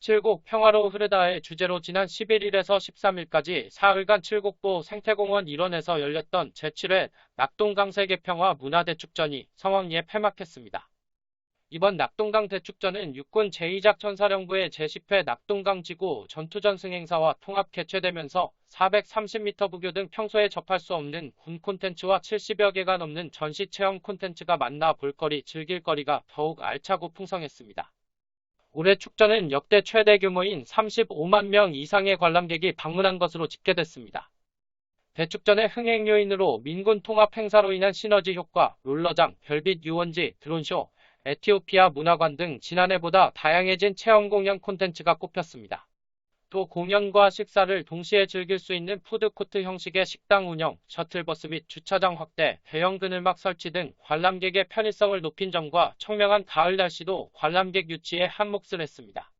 칠곡 평화로 흐르다의 주제로 지난 11일에서 13일까지 사흘간 칠곡보 생태공원 일원에서 열렸던 제7회 낙동강 세계평화 문화대축전이 성황리에 폐막했습니다. 이번 낙동강 대축전은 육군 제2작전사령부의 제10회 낙동강 지구 전투전승 행사와 통합 개최되면서 430m 부교 등 평소에 접할 수 없는 군 콘텐츠와 70여 개가 넘는 전시 체험 콘텐츠가 만나 볼거리 즐길 거리가 더욱 알차고 풍성했습니다. 올해 축전은 역대 최대 규모인 35만 명 이상의 관람객이 방문한 것으로 집계됐습니다. 대축전의 흥행 요인으로 민군 통합 행사로 인한 시너지 효과, 롤러장, 별빛 유원지, 드론쇼, 에티오피아 문화관 등 지난해보다 다양해진 체험 공연 콘텐츠가 꼽혔습니다. 또 공연과 식사를 동시에 즐길 수 있는 푸드코트 형식의 식당 운영, 셔틀버스 및 주차장 확대, 대형 그늘막 설치 등 관람객의 편의성을 높인 점과 청명한 가을 날씨도 관람객 유치에 한몫을 했습니다.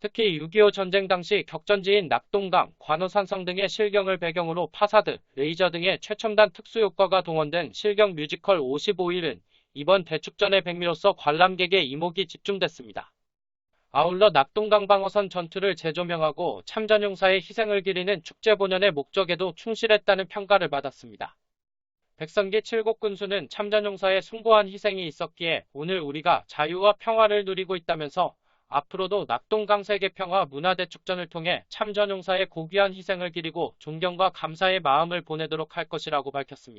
특히 6.25 전쟁 당시 격전지인 낙동강, 관호산성 등의 실경을 배경으로 파사드, 레이저 등의 최첨단 특수효과가 동원된 실경 뮤지컬 55일은 이번 대축전의 백미로서 관람객의 이목이 집중됐습니다. 아울러 낙동강 방어선 전투를 재조명하고 참전용사의 희생을 기리는 축제 본연의 목적에도 충실했다는 평가를 받았습니다. 백성기 칠곡 군수는 참전용사의 숭고한 희생이 있었기에 오늘 우리가 자유와 평화를 누리고 있다면서 앞으로도 낙동강 세계평화 문화대축전을 통해 참전용사의 고귀한 희생을 기리고 존경과 감사의 마음을 보내도록 할 것이라고 밝혔습니다.